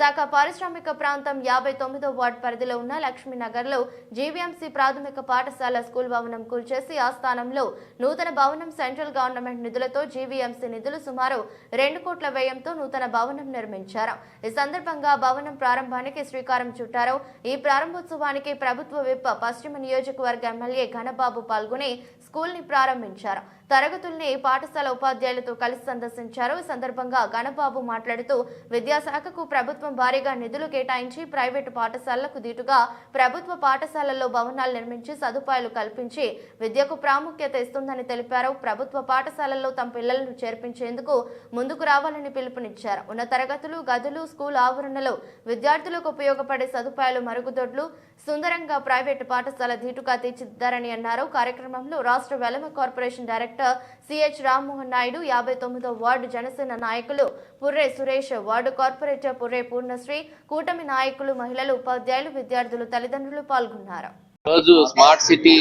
విశాఖ పారిశ్రామిక ప్రాంతం యాభై తొమ్మిదో వార్డ్ పరిధిలో ఉన్న లక్ష్మీనగర్లో జీవీఎంసీ ప్రాథమిక పాఠశాల స్కూల్ భవనం కూల్చేసి ఆ స్థానంలో నూతన భవనం సెంట్రల్ గవర్నమెంట్ నిధులతో జీవీఎంసీ నిధులు సుమారు రెండు కోట్ల వ్యయంతో నూతన భవనం నిర్మించారు. ఈ సందర్భంగా భవనం ప్రారంభానికి శ్రీకారం చుట్టారు. ఈ ప్రారంభోత్సవానికి ప్రభుత్వ విప్ పశ్చిమ నియోజకవర్గ ఎమ్మెల్యే ఘనబాబు పాల్గొని స్కూల్ని ప్రారంభించారు. తరగతుల్ని పాఠశాల ఉపాధ్యాయులతో కలిసి సందర్శించారు. ఈ సందర్భంగా గణబాబు మాట్లాడుతూ విద్యాశాఖకు ప్రభుత్వం భారీగా నిధులు కేటాయించి ప్రైవేటు పాఠశాలలకు దీటుగా ప్రభుత్వ పాఠశాలల్లో భవనాలు నిర్మించి సదుపాయాలు కల్పించి విద్యకు ప్రాముఖ్యత ఇస్తుందని తెలిపారు. ప్రభుత్వ పాఠశాలల్లో తమ పిల్లలను చేర్పించేందుకు ముందుకు రావాలని పిలుపునిచ్చారు. ఉన్న తరగతులు గదులు స్కూల్ ఆవరణలో విద్యార్థులకు ఉపయోగపడే సదుపాయాలు మరుగుదొడ్లు సుందరంగా ప్రైవేటు పాఠశాల ధీటుగా తీర్చిదిద్దారని అన్నారు. కార్యక్రమంలో రాష్ట్ర Velama corporation director CH Rammohan Naidu యాభై తొమ్మిదో వార్డు జనసేన నాయకులు పుర్రే సురేష్ వార్డు కార్పొరేటర్ పుర్రే పూర్ణశ్రీ కూటమి నాయకులు మహిళలు ఉపాధ్యాయులు విద్యార్థులు తల్లిదండ్రులు పాల్గొన్నారు. రోజు స్మార్ట్ సిటీ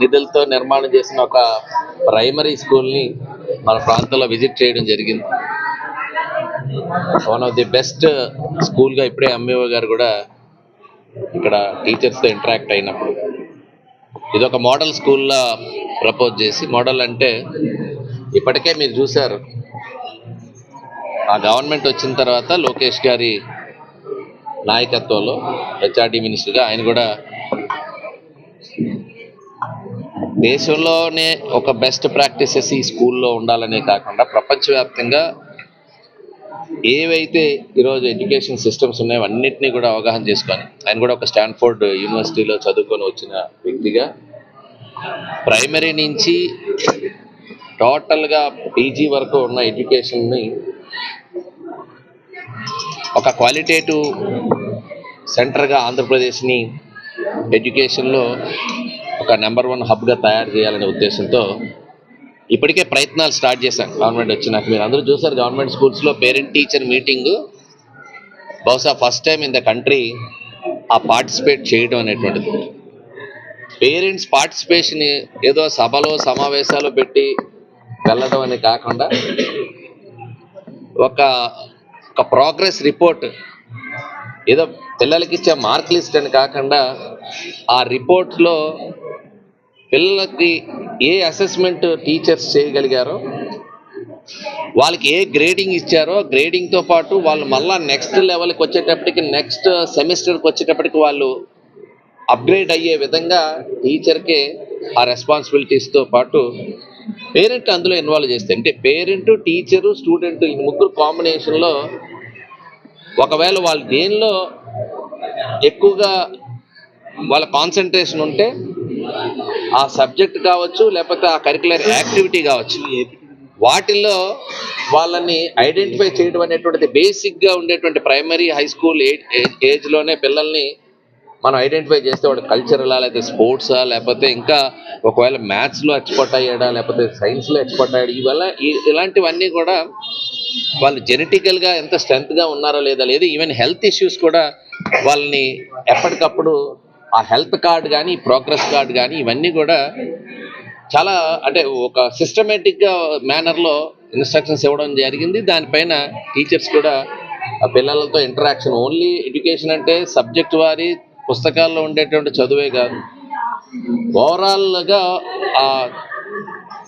నిధులతో నిర్మాణం చేసిన ఒక ప్రైమరీ స్కూల్ని మన ప్రాంతంలో విజిట్ చేయడం జరిగింది. వన్ ఆఫ్ ది బెస్ట్ స్కూల్గా ఇప్పుడే ఎంఈఓ గారు కూడా ఇక్కడ టీచర్స్తో ఇంటరాక్ట్ అయినప్పుడు. ఇది ఒక మోడల్ స్కూల్లా ప్రపోజ్ చేసి మోడల్ అంటే ఇప్పటికే మీరు చూశారు. ఆ గవర్నమెంట్ వచ్చిన తర్వాత లోకేష్ గారి నాయకత్వంలో హెచ్ఆర్డి మినిస్టర్గా ఆయన కూడా దేశంలోనే ఒక బెస్ట్ ప్రాక్టీసెస్ ఈ స్కూల్లో ఉండాలనే కాకుండా ప్రపంచవ్యాప్తంగా ఏవైతే ఈరోజు ఎడ్యుకేషన్ సిస్టమ్స్ ఉన్నాయో అన్నింటినీ కూడా అవగాహన చేసుకొని ఆయన కూడా ఒక స్టాన్ఫోర్డ్ యూనివర్సిటీలో చదువుకొని వచ్చిన వ్యక్తిగా ప్రైమరీ నుంచి టోటల్గా పీజీ వరకు ఉన్న ఎడ్యుకేషన్ని ఒక క్వాలిటేటివ్ సెంటర్గా ఆంధ్రప్రదేశ్ని ఎడ్యుకేషన్లో ఒక నెంబర్ వన్ హబ్గా తయారు చేయాలనే ఉద్దేశంతో ఇప్పటికే ప్రయత్నాలు స్టార్ట్ చేశాం గవర్నమెంట్ వచ్చినాక మీరు అందరూ చూసారు గవర్నమెంట్ స్కూల్స్లో పేరెంట్ టీచర్ మీటింగ్. బహుశా first time in the country ఆ పార్టిసిపేట్ చేయడం అనేటువంటిది. పేరెంట్స్ పార్టిసిపేషన్ ఏదో సభలో సమావేశాలు పెట్టి వెళ్ళడం అని కాకుండా ఒక ఒక ప్రోగ్రెస్ రిపోర్ట్ ఏదో పిల్లలకి ఇచ్చే మార్క్ లిస్ట్ అని కాకుండా ఆ రిపోర్ట్లో పిల్లలకి ఏ అసెస్మెంట్ టీచర్స్ చేయగలిగారో వాళ్ళకి ఏ గ్రేడింగ్ ఇచ్చారో గ్రేడింగ్తో పాటు వాళ్ళు మళ్ళీ నెక్స్ట్ లెవెల్కి వచ్చేటప్పటికి నెక్స్ట్ సెమిస్టర్కి వచ్చేటప్పటికి వాళ్ళు అప్గ్రేడ్ అయ్యే విధంగా టీచర్కే ఆ రెస్పాన్సిబిలిటీస్తో పాటు పేరెంట్ అందులో ఇన్వాల్వ్ చేస్తే అంటే పేరెంట్ టీచరు స్టూడెంట్ ఈ ముగ్గురు కాంబినేషన్లో ఒకవేళ వాళ్ళు దేనిలో ఎక్కువగా వాళ్ళ కాన్సన్ట్రేషన్ ఉంటే ఆ సబ్జెక్ట్ కావచ్చు లేకపోతే ఆ కరికులర్ యాక్టివిటీ కావచ్చు వాటిల్లో వాళ్ళని ఐడెంటిఫై చేయడం అనేటువంటిది బేసిక్గా ఉండేటువంటి ప్రైమరీ హై స్కూల్ ఏజ్లోనే పిల్లల్ని మనం ఐడెంటిఫై చేస్తే వాడు కల్చరలా లేకపోతే స్పోర్ట్సా లేకపోతే ఇంకా ఒకవేళ మ్యాథ్స్లో ఎక్స్పర్ట్ అయ్యాడా లేకపోతే సైన్స్లో ఎక్స్పర్ట్ అయ్యాడు ఇవల్ల ఇలాంటివన్నీ కూడా వాళ్ళు జెనెటికల్గా ఎంత స్ట్రెంత్గా ఉన్నారో లేదా లేదు ఈవెన్ హెల్త్ ఇష్యూస్ కూడా వాళ్ళని ఎప్పటికప్పుడు ఆ హెల్త్ కార్డ్ కానీ ప్రోగ్రెస్ కార్డ్ కానీ ఇవన్నీ కూడా చాలా అంటే ఒక సిస్టమేటిక్గా మేనర్లో ఇన్స్ట్రక్షన్స్ ఇవ్వడం జరిగింది. దానిపైన టీచర్స్ కూడా ఆ పిల్లలతో ఇంటరాక్షన్ ఓన్లీ ఎడ్యుకేషన్ అంటే సబ్జెక్ట్ వారి పుస్తకాల్లో ఉండేటువంటి చదువే కాదు. ఓవరాల్గా ఆ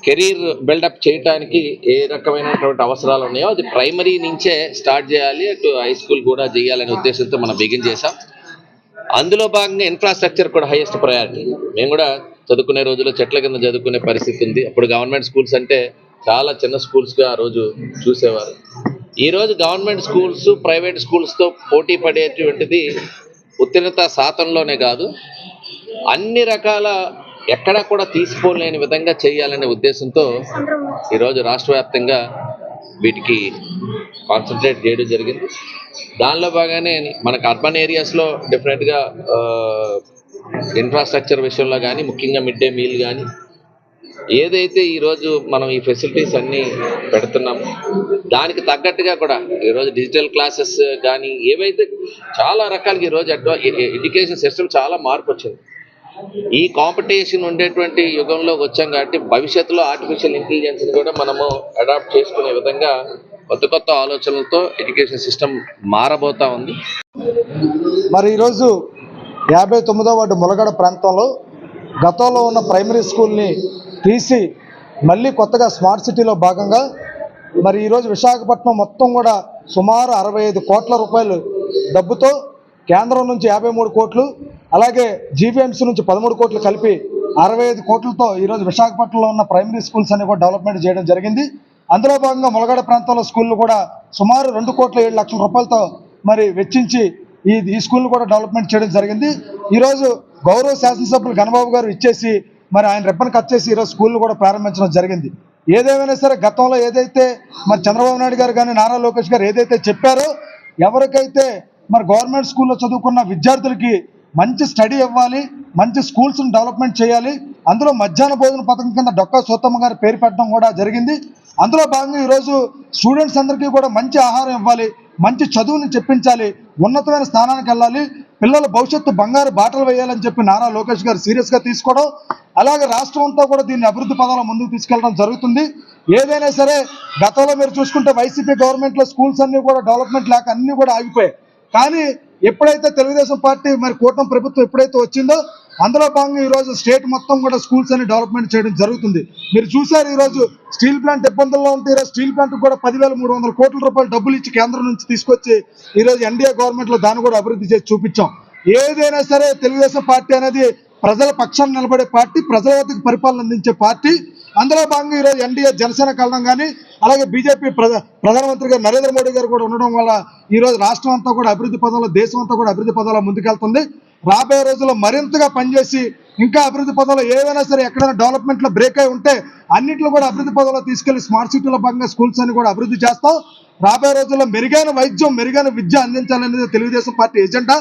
కెరీర్ బిల్డప్ చేయడానికి ఏ రకమైనటువంటి అవసరాలు ఉన్నాయో అది ప్రైమరీ నుంచే స్టార్ట్ చేయాలి అటు హై స్కూల్ కూడా చేయాలనే ఉద్దేశంతో మనం బిగిన్ చేసాం అందులో భాగంగా ఇన్ఫ్రాస్ట్రక్చర్ కూడా హైయెస్ట్ ప్రయారిటీ. మేము కూడా చదువుకునే రోజుల్లో చెట్ల కింద చదువుకునే పరిస్థితి ఉంది. అప్పుడు గవర్నమెంట్ స్కూల్స్ అంటే చాలా చిన్న స్కూల్స్గా ఆ రోజు చూసేవారు. ఈ రోజు గవర్నమెంట్ స్కూల్స్ ప్రైవేట్ స్కూల్స్తో పోటీ పడేటువంటిది ఉత్తీర్ణత శాతంలోనే కాదు అన్ని రకాల ఎక్కడా కూడా తీసుకోలేని విధంగా చేయాలనే ఉద్దేశంతో ఈరోజు రాష్ట్ర వ్యాప్తంగా వీటికి కాన్సన్ట్రేట్ చేయడం జరిగింది. దానిలో భాగానే మనకు అర్బన్ ఏరియాస్లో డెఫినెట్గా ఇన్ఫ్రాస్ట్రక్చర్ విషయంలో కానీ ముఖ్యంగా మిడ్ డే మీల్ కానీ ఏదైతే ఈరోజు మనం ఈ ఫెసిలిటీస్ అన్నీ పెడుతున్నామో దానికి తగ్గట్టుగా కూడా ఈరోజు డిజిటల్ క్లాసెస్ కానీ ఏవైతే చాలా రకాలకి ఈరోజు అడ్వా ఎడ్యుకేషన్ సిస్టమ్ చాలా మార్పు వచ్చింది. ఈ కాంపిటీషన్ ఉండేటువంటి యుగంలో వచ్చాం కాబట్టి భవిష్యత్తులో ఆర్టిఫిషియల్ ఇంటెలిజెన్స్ని కూడా మనము అడాప్ట్ చేసుకునే విధంగా కొత్త కొత్త ఆలోచనలతో ఎడ్యుకేషన్ సిస్టమ్ మారబోతా ఉంది. మరి ఈరోజు యాభై తొమ్మిదో వార్డు ములగడ ప్రాంతంలో గతంలో ఉన్న ప్రైమరీ స్కూల్ని తీసి మళ్ళీ కొత్తగా స్మార్ట్ సిటీలో భాగంగా మరి ఈరోజు విశాఖపట్నం మొత్తం కూడా సుమారు అరవై ఐదు కోట్ల రూపాయలు డబ్బుతో కేంద్రం నుంచి యాభై మూడు కోట్లు అలాగే జీవీఎంసీ నుంచి పదమూడు కోట్లు కలిపి అరవై ఐదు కోట్లతో ఈరోజు విశాఖపట్నంలో ఉన్న ప్రైమరీ స్కూల్స్ అన్ని కూడా డెవలప్మెంట్ చేయడం జరిగింది. అందులో భాగంగా ములగడ ప్రాంతంలో స్కూళ్ళు కూడా సుమారు రెండు కోట్ల ఏడు లక్షల రూపాయలతో మరి వెచ్చించి ఈ ఈ స్కూల్ను కూడా డెవలప్మెంట్ చేయడం జరిగింది. ఈరోజు గౌరవ శాసనసభ్యులు గణబాబు గారు ఇచ్చేసి మరి ఆయన రెప్పని కట్ చేసి ఈరోజు స్కూల్ను కూడా ప్రారంభించడం జరిగింది. ఏదేమైనా సరే గతంలో ఏదైతే మరి చంద్రబాబు నాయుడు గారు కానీ నారా లోకేష్ గారు ఏదైతే చెప్పారో ఎవరికైతే మరి గవర్నమెంట్ స్కూల్లో చదువుకున్న విద్యార్థులకి మంచి స్టడీ ఇవ్వాలి మంచి స్కూల్స్ని డెవలప్మెంట్ చేయాలి అందులో మధ్యాహ్న భోజన పథకం కింద డొక్కా సోత్తమ్మ గారు పేరు పెట్టడం కూడా జరిగింది. అందులో భాగంగా ఈరోజు స్టూడెంట్స్ అందరికీ కూడా మంచి ఆహారం ఇవ్వాలి మంచి చదువుని చెప్పించాలి ఉన్నతమైన స్థానానికి వెళ్ళాలి పిల్లల భవిష్యత్తు బంగారు బాటలు వేయాలని చెప్పి నారా లోకేష్ గారు సీరియస్గా తీసుకోవడం అలాగే రాష్ట్రం అంతా కూడా దీన్ని అభివృద్ధి పదాల ముందుకు తీసుకెళ్ళడం జరుగుతుంది. ఏదైనా సరే గతంలో మీరు చూసుకుంటే వైసీపీ గవర్నమెంట్లో స్కూల్స్ అన్నీ కూడా డెవలప్మెంట్ లేక అన్నీ కూడా ఆగిపోయాయి. కానీ ఎప్పుడైతే తెలుగుదేశం పార్టీ మరి కూటమి ప్రభుత్వం ఎప్పుడైతే వచ్చిందో అందులో భాగంగా ఈరోజు స్టేట్ మొత్తం కూడా స్కూల్స్ అని డెవలప్మెంట్ చేయడం జరుగుతుంది. మీరు చూసారు ఈరోజు స్టీల్ ప్లాంట్ ఇబ్బందుల్లో ఉంటే ఈరోజు స్టీల్ ప్లాంట్ కూడా పదివేల మూడు వందల కోట్ల రూపాయలు డబ్బులు ఇచ్చి కేంద్రం నుంచి తీసుకొచ్చి ఈరోజు ఎన్డీఏ గవర్నమెంట్లో దాన్ని కూడా అభివృద్ధి చేసి చూపించాం. ఏదైనా సరే తెలుగుదేశం పార్టీ అనేది ప్రజల పక్షాన్ని నిలబడే పార్టీ ప్రజల వద్దకు పరిపాలన అందించే పార్టీ. అందులో భాగంగా ఈరోజు ఎన్డీఏ జనసేన కలడం కానీ అలాగే బీజేపీ ప్రధ ప్రధానమంత్రి గారు నరేంద్ర మోడీ గారు కూడా ఉండడం వల్ల ఈరోజు రాష్ట్రం అంతా కూడా అభివృద్ధి పదంలో దేశం అంతా కూడా అభివృద్ధి పదంలో ముందుకెళ్తుంది. రాబోయే రోజుల్లో మరింతగా పనిచేసి ఇంకా అభివృద్ధి పదంలో ఏవైనా సరే ఎక్కడైనా డెవలప్మెంట్లో బ్రేక్ అయి ఉంటే అన్నింటిలో కూడా అభివృద్ధి పదంలో తీసుకెళ్ళి స్మార్ట్ సిటీలో భాగంగా స్కూల్స్ అన్ని కూడా అభివృద్ధి చేస్తాం. రాబోయే రోజుల్లో మెరుగైన వైద్యం మెరుగైన విద్య అందించాలనేది Telugu Desam party agenda.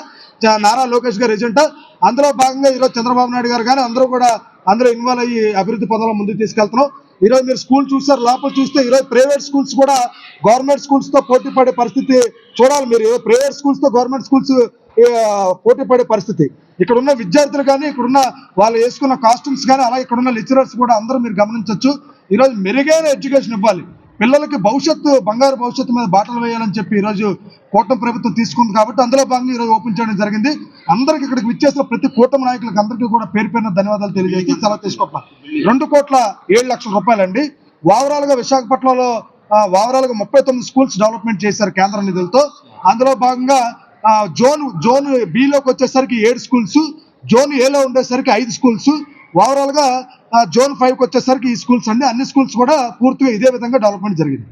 Nara Lokesh garu agenda. అందులో భాగంగా ఈరోజు చంద్రబాబు నాయుడు గారు కానీ అందరూ కూడా అందరూ ఇన్వాల్వ్ అయ్యి అభివృద్ధి పదంలో ముందుకు తీసుకెళ్తున్నాం. ఈరోజు మీరు స్కూల్ చూస్తారు లోపల చూస్తే ఈరోజు ప్రైవేట్ స్కూల్స్ కూడా గవర్నమెంట్ స్కూల్స్తో పోటీ పడే పరిస్థితి చూడాలి మీరు. ప్రైవేట్ స్కూల్స్తో గవర్నమెంట్ స్కూల్స్ పోటీ పడే పరిస్థితి. ఇక్కడ ఉన్న విద్యార్థులు కానీ ఇక్కడున్న వాళ్ళు వేసుకున్న కాస్ట్యూమ్స్ కానీ అలా ఇక్కడున్న లెక్చరర్స్ కూడా అందరూ మీరు గమనించవచ్చు ఈరోజు మెరుగైన ఎడ్యుకేషన్ ఇవ్వాలి. పిల్లలకి భవిష్యత్తు బంగారు భవిష్యత్తు మీద బాటలు వేయాలని చెప్పి ఈరోజు కూటమి ప్రభుత్వం తీసుకుంది కాబట్టి అందులో భాగంగా ఈరోజు ఓపెన్ చేయడం జరిగింది. అందరికి ఇక్కడికి విచ్చేసిన ప్రతి కూటమి నాయకులకు అందరికీ కూడా పేరు పేరున ధన్యవాదాలు తెలియజేసి సెలవు తీసుకోవట్ల రెండు కోట్ల ఏడు లక్షల రూపాయలండి ఓవరాల్గా విశాఖపట్నంలో ఓవరాల్గా ముప్పై తొమ్మిది స్కూల్స్ డెవలప్మెంట్ చేశారు కేంద్ర నిధులతో. అందులో భాగంగా జోన్ జోన్ బిలోకి వచ్చేసరికి ఏడు స్కూల్స్ జోన్ ఏలో ఉండేసరికి ఐదు స్కూల్స్ ఓవరాల్గా జోన్ ఫైవ్కి వచ్చేసరికి ఈ స్కూల్స్ అన్ని అన్ని స్కూల్స్ కూడా పూర్తిగా ఇదే విధంగా డెవలప్మెంట్ జరిగింది.